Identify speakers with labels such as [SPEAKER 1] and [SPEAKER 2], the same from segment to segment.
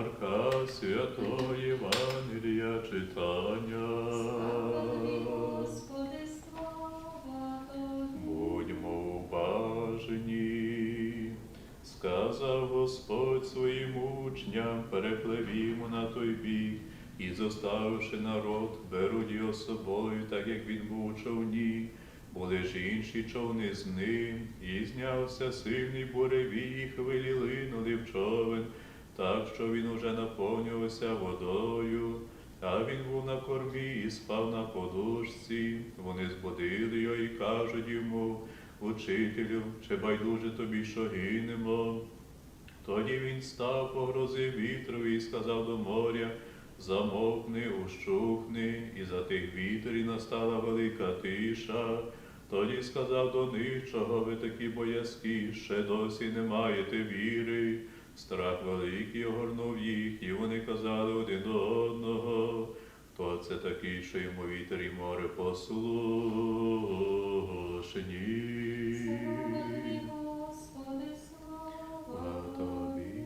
[SPEAKER 1] Марка Святого Євангелія читання.
[SPEAKER 2] Господи, слава
[SPEAKER 1] Будьмо уважні, сказав Господь своїм учням, перепливімо на той бік, і зоставивши народ, беруть його з собою, так як він був у човні. Були ж інші човни з ним, і знявся сильний буревій, і хвилі линули в човен, так що він уже наповнювався водою. А він був на кормі і спав на подушці. Вони збудили його і кажуть йому, учителю, чи байдуже тобі, що гинемо? Тоді він став, погрозив вітрові і сказав до моря, замовкни, ущухни, і за тих вітер і настала велика тиша. Тоді сказав до них, чого ви такі боязкі, ще досі не маєте віри. Страх великий огорнув їх, і вони казали один до одного. Хто це такий, що йому вітер і море послушні?
[SPEAKER 2] Тобі.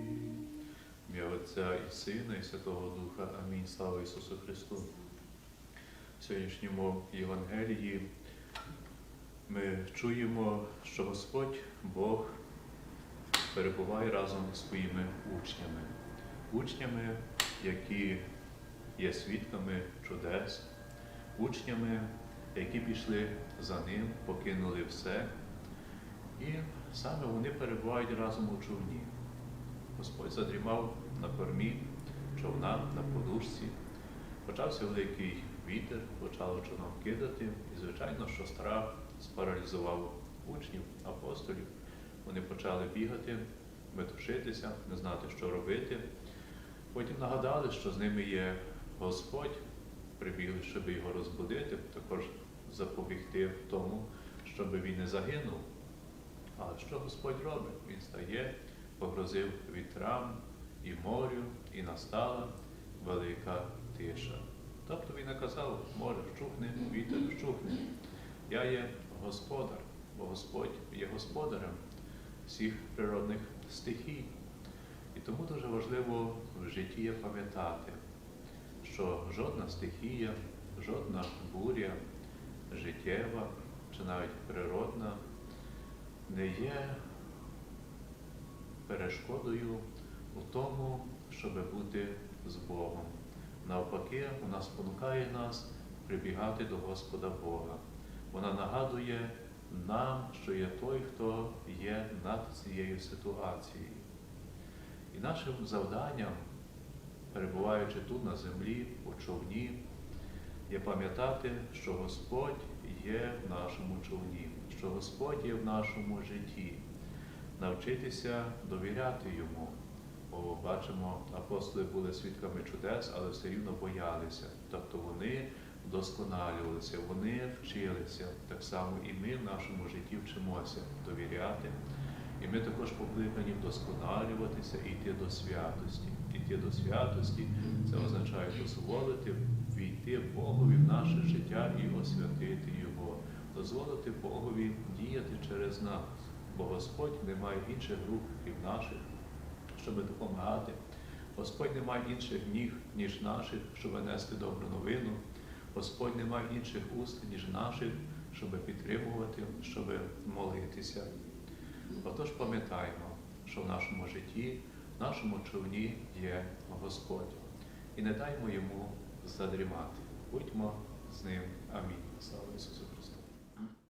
[SPEAKER 1] Ім'я Отця і Сина, і Святого Духа. Амінь. Слава Ісусу Христу. В сьогоднішньому Євангелії ми чуємо, що Господь Бог перебуває разом з своїми учнями, учнями, які є свідками чудес, учнями, які пішли за ним, покинули все, і саме вони перебувають разом у човні. Господь задрімав на кормі човна на подушці. Почався великий вітер, почало човном кидати, і, звичайно, що страх спаралізував учнів, апостолів. Вони почали бігати, метушитися, не знати, що робити. Потім нагадали, що з ними є Господь, прибігли, щоб його розбудити, також запобігти тому, щоб він не загинув. Але що Господь робить? Він стає, погрозив вітрам і морю, і настала велика тиша. Тобто він наказав, море вщухне, вітер вщухне. Я є господар, бо Господь є господарем всіх природних стихій. І тому дуже важливо в житті пам'ятати, що жодна стихія, жодна буря життєва чи навіть природна не є перешкодою у тому, щоб бути з Богом. Навпаки, вона спонукає нас прибігати до Господа Бога. Вона нагадує нам, що є той, хто є над цією ситуацією. І нашим завданням, перебуваючи тут на землі, у човні, є пам'ятати, що Господь є в нашому човні, що Господь є в нашому житті, навчитися довіряти Йому. Бо бачимо, апостоли були свідками чудес, але все рівно боялися. Тобто вони вдосконалювалися, вони вчилися. Так само і ми в нашому житті вчимося довіряти. І ми також покликані вдосконалюватися і йти до святості. Іти до святості це означає дозволити війти Богові в наше життя і освятити Його, дозволити Богові діяти через нас. Бо Господь не має інших рук, крім наших, щоб допомагати. Господь не має інших ніг, ніж наших, щоб нести добру новину. Господь не має інших уст, ніж наших, щоб підтримувати, щоб молитися. Отож пам'ятаємо, що в нашому житті, в нашому човні є Господь. І не даймо йому задрімати. Будьмо з ним. Амінь. Слава Ісусу